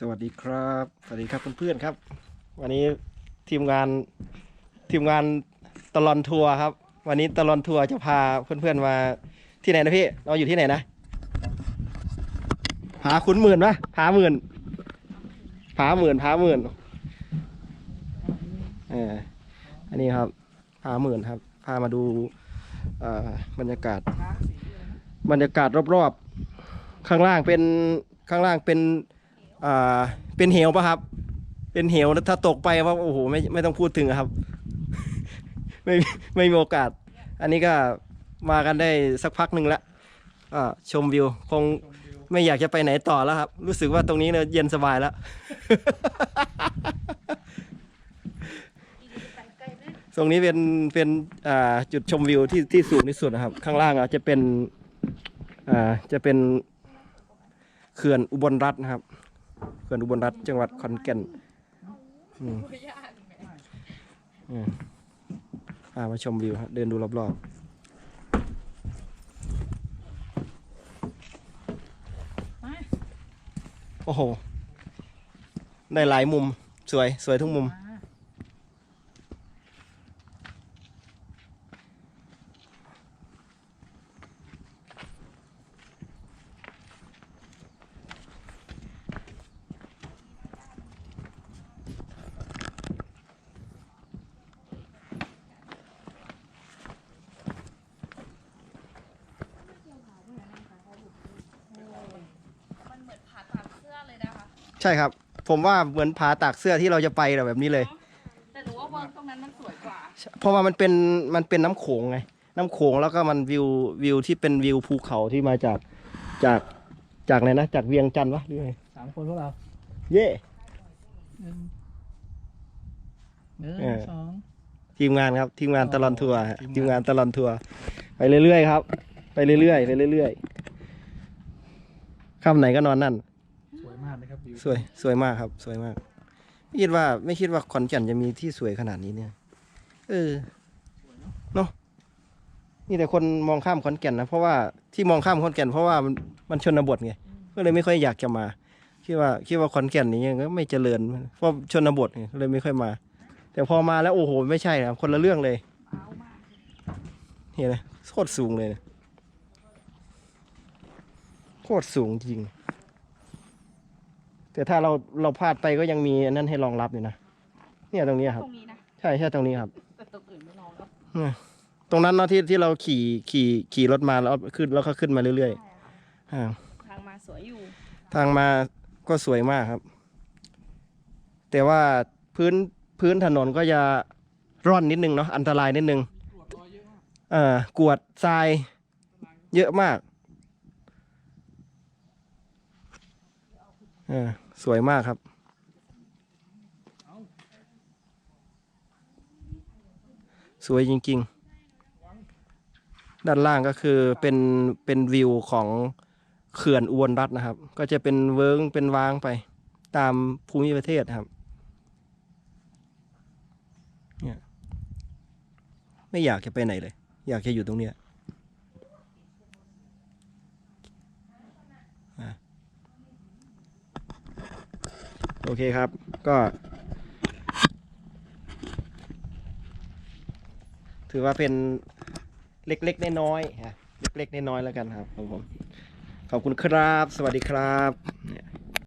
สวัสดีครับ สวัสดีครับเพื่อนๆครับ วันนี้ทีมงานทีมงานตลอนทัวร์ครับ วันนี้ตลอนทัวร์จะพาเพื่อนๆมาที่ไหนนะพี่เราอยู่ที่ไหนนะผาขุนหมื่นปะผาหมื่นผาหมื่นผาหมื่นเอออันนี้ครับผาหมื่นครับ พามาดูบรรยากาศ บรรยากาศรอบๆ ข้างล่างเป็นข้างล่างเป็น อ่าเป็นเหวปะครับ เป็นเหวถ้าตกไปว่าโอ้โหไม่ไม่ต้องพูดถึงครับ ไม่ไม่มีโอกาส อันนี้ก็มากันได้สักพักหนึ่งแล้วอ่าชมวิวคงไม่อยากจะไปไหนต่อแล้วครับ รู้สึกว่าตรงนี้เนี่ยเย็นสบายแล้ว ตรงนี้เป็นเป็นอ่าจุดชมวิวที่ที่สูงที่สุดนะครับ ข้างล่างอาจจะเป็นอ่าจะเป็นเขื่อนอุบลรัฐนะครับ เขื่อนอุบลรัฐจังหวัดขอนแก่นอือมามาชมวิวเดินดูรอบๆโอ้โห ได้หลายมุม สวย สวยทุกมุม มันเหมือนผ่าตัดเสื้อเลยนะคะ ใช่ครับ ผมว่าเหมือนผาตากเสื้อที่เราจะไปแบบนี้เลย แต่หนูว่าตรงนั้นมันสวยกว่า เพราะว่ามันเป็นมันเป็นน้ำโขงไง น้ำโขงแล้วก็มันวิววิวที่เป็นวิวภูเขาที่มาจากจากจากไหนนะจากเวียงจันทร์วะหรือไงสามคนพวกเราเย่ หนึ่งหนึ่งเออ สองทีมงานครับทีมงานตลอนทัวร์ฮะทีทีมมงานงานตลอนทัวร์ไปเรื่อยๆครับ ไปเรื่อยๆไปเรื่อยๆค่ำไหนก็นอนนั่น ครับวิวสวยสวยมากครับ สวยมาก ไม่คิดว่าไม่คิดว่าขอนแก่นจะมีที่สวยขนาดนี้เนี่ย เออเนาะนี่แต่คนมองข้ามขอนแก่นนะเพราะว่าที่มองข้ามขอนแก่นเพราะว่ามันมันชนบทไงก็เลยไม่ค่อยอยากจะมาคิดว่าคิดว่าขอนแก่นนี้ยังไม่เจริญ เพราะชนบทไงก็เลยไม่ค่อยมา แต่พอมาแล้วโอ้โหไม่ใช่นะคนละเรื่องเลยเห็นไหมโคตรสูงเลยนะโคตรสูงจริง แต่ถ้าเราเราพลาดไปก็ยังมีอันนั้นให้รองรับอยู่นะเนี่ยตรงนี้ครับ ตรงนี้นะใช่ใช่ตรงนี้ครับ แต่ตรงอื่นไม่ลองแล้วตรงนั้นเนาะที่ที่เราขี่ขี่ขี่รถมาแล้วขึ้นแล้วก็ขึ้นมาเรื่อยๆอ่าทางมาสวยอยู่ ทางมาก็สวยมากครับ แต่ว่าพื้นพื้นถนนก็จะร่อนนิดนึงเนาะอันตรายนิดนึงเอ่อกวดทรายเยอะมาก เออสวยมากครับ สวยจริง ๆ ด้านล่างก็คือเป็นเป็นวิวของเขื่อนอุบลรัฐนะครับ ก็จะเป็นเวิ้งเป็นวางไป ตามภูมิประเทศครับเนี่ยไม่อยากจะไปไหนเลย อยากจะอยู่ตรงเนี้ย โอเคครับ ก็ ถือว่าเป็นเล็กๆน้อยๆฮะเล็กๆน้อยๆแล้วกันครับผมขอบคุณครับ สวัสดีครับเนี่ย